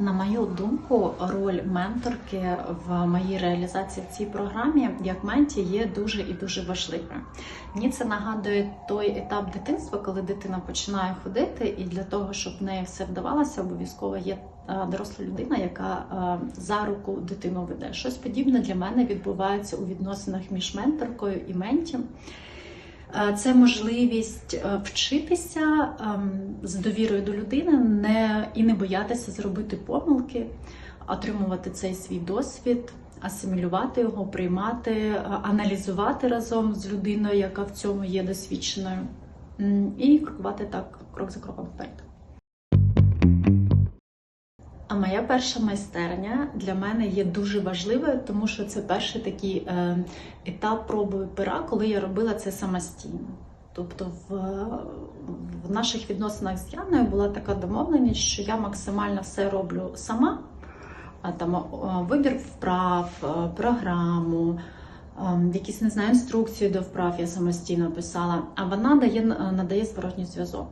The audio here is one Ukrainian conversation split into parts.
На мою думку, роль менторки в моїй реалізації в цій програмі як менті є дуже і дуже важливою. Мені це нагадує той етап дитинства, коли дитина починає ходити, і для того, щоб в неї все вдавалося, обов'язково є е, доросла людина, яка е, за руку дитину веде. Щось подібне для мене відбувається у відносинах між менторкою і менті. Е, Це можливість е, вчитися ем, з довірою до людини не, і не боятися зробити помилки, отримувати цей свій досвід, асимілювати його, приймати, е, аналізувати разом з людиною, яка в цьому є досвідченою, і крокувати так крок за кроком вперед. А моя перша майстерня для мене є дуже важливою, тому що це перший такий е, етап проби пера, коли я робила це самостійно. Тобто в, в наших відносинах з Яною була така домовленість, що я максимально все роблю сама. Там вибір вправ, е, програму, е, якісь не знаю, інструкції до вправ я самостійно писала, а вона дає, надає зворотній зв'язок.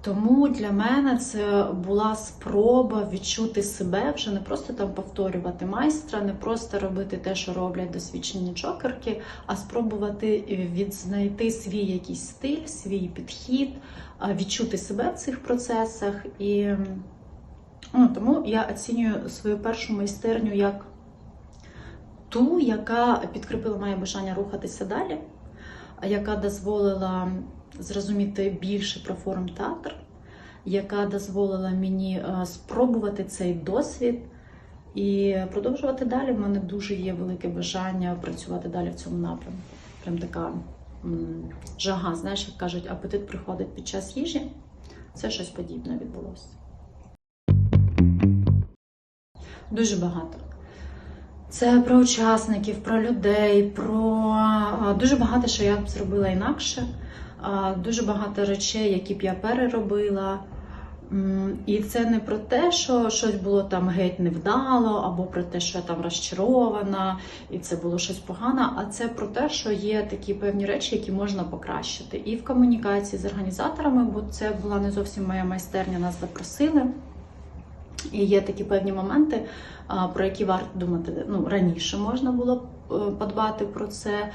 Тому для мене це була спроба відчути себе, вже не просто там повторювати майстра, не просто робити те, що роблять досвідчені чокерки, а спробувати відзнайти свій якийсь стиль, свій підхід, відчути себе в цих процесах. І ну, тому я оцінюю свою першу майстерню як ту, яка підкріпила моє бажання рухатися далі, яка дозволила зрозуміти більше про форм театр, яка дозволила мені е, спробувати цей досвід і продовжувати далі. В мене дуже є велике бажання працювати далі в цьому напрямку. Прям така жага, знаєш, як кажуть, апетит приходить під час їжі. Це щось подібне відбулося. Дуже багато. Це про учасників, про людей, про дуже багато, що я б зробила інакше. Дуже багато речей, які б я переробила. І це не про те, що щось було там геть невдало, або про те, що я там розчарована, і це було щось погане, а це про те, що є такі певні речі, які можна покращити. І в комунікації з організаторами, бо це була не зовсім моя майстерня, нас запросили. І є такі певні моменти, про які варто думати ну, раніше можна було е, подбати про це,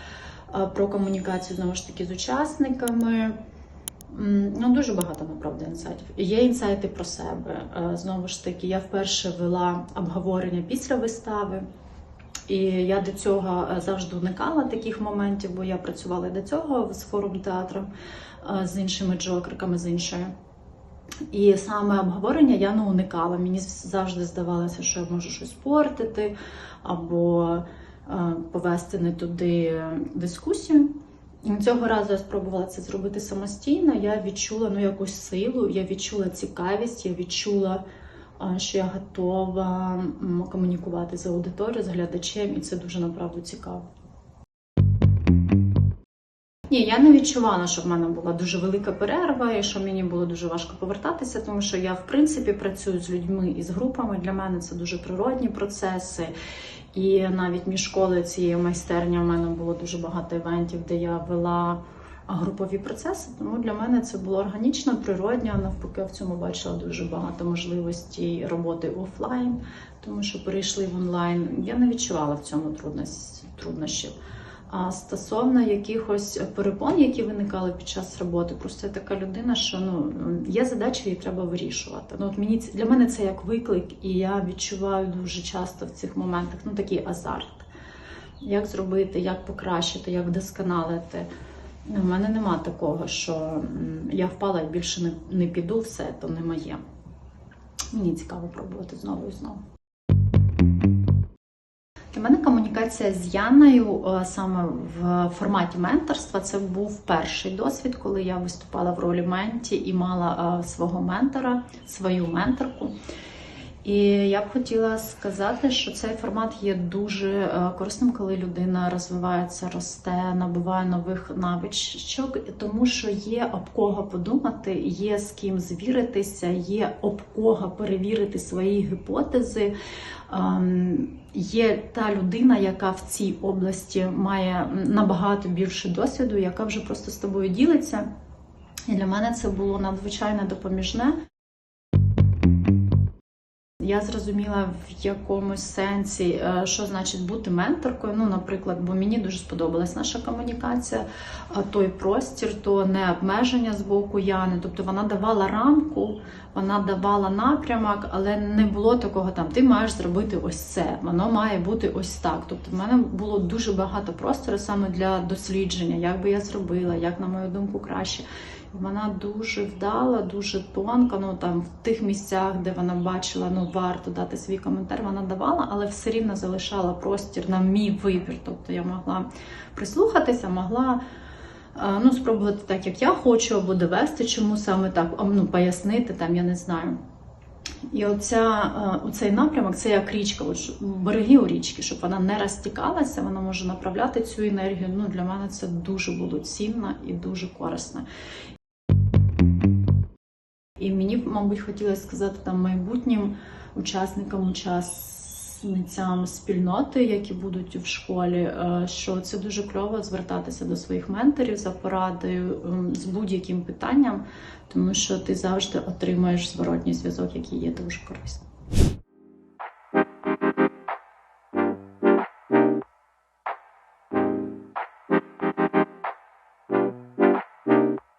про комунікацію знову ж таки з учасниками. Ну, дуже багато направду інсайтів. Є інсайти про себе. Е, Знову ж таки, я вперше вела обговорення після вистави. І я до цього е, завжди уникала таких моментів, бо я працювала і до цього з форум театром е, з іншими джокерками, з іншою. І саме обговорення я не уникала. Мені завжди здавалося, що я можу щось портити або повести не туди дискусію. Цього разу я спробувала це зробити самостійно. Я відчула ну, якусь силу, я відчула цікавість, я відчула, е, що я готова комунікувати з аудиторією, з глядачем, і це дуже направду цікаво. Ні, я не відчувала, що в мене була дуже велика перерва і що мені було дуже важко повертатися, тому що я, в принципі, працюю з людьми і з групами. Для мене це дуже природні процеси. І навіть між школою цієї майстерні у мене було дуже багато івентів, де я вела групові процеси. Тому для мене це було органічно, природньо. Навпаки, я в цьому бачила дуже багато можливостей роботи офлайн, тому що перейшли в онлайн. Я не відчувала в цьому труднощів. Стосовно якихось перепон, які виникали під час роботи, просто я така людина, що ну є задачі, її треба вирішувати. Ну от мені для мене це як виклик, і я відчуваю дуже часто в цих моментах ну такий азарт. Як зробити, як покращити, як вдосконалити. У мене нема такого, що я впала і більше не, не піду, все то не моє. Мені цікаво пробувати знову і знову. Для мене комунікація з Яною е, саме в форматі менторства це був перший досвід, коли я виступала в ролі менті і мала е, свого ментора, свою менторку. І я б хотіла сказати, що цей формат є дуже е, корисним, коли людина розвивається, росте, набуває нових навичок, тому що є об кого подумати, є з ким звіритися, є об кого перевірити свої гіпотези. Ем, Є та людина, яка в цій області має набагато більше досвіду, яка вже просто з тобою ділиться. І для мене це було надзвичайно допоміжне. Я зрозуміла в якомусь сенсі, е, що значить бути менторкою. Ну, наприклад, бо мені дуже сподобалась наша комунікація, той простір, то не обмеження з боку Яни. Тобто вона давала рамку, вона давала напрямок, але не було такого там ти маєш зробити ось це, воно має бути ось так. Тобто, в мене було дуже багато простору саме для дослідження, як би я зробила, як на мою думку краще. Вона дуже вдала, дуже тонко. Ну там в тих місцях, де вона бачила, ну варто дати свій коментар, вона давала, але все рівно залишала простір на мій вибір. Тобто я могла прислухатися, могла е, ну, спробувати так, як я хочу, або довести, чому саме так, ну, пояснити там, я не знаю. І оця, е, оцей напрямок це як річка, береги у річки, щоб вона не розтікалася, вона може направляти цю енергію. Ну, для мене це дуже було цінно і дуже корисно. І мені, мабуть, хотілося сказати там майбутнім учасникам, учасницям спільноти, які будуть в школі, е, що це дуже кльово звертатися до своїх менторів за порадою з будь-яким питанням, тому що ти завжди отримаєш зворотній зв'язок, який є дуже корисним.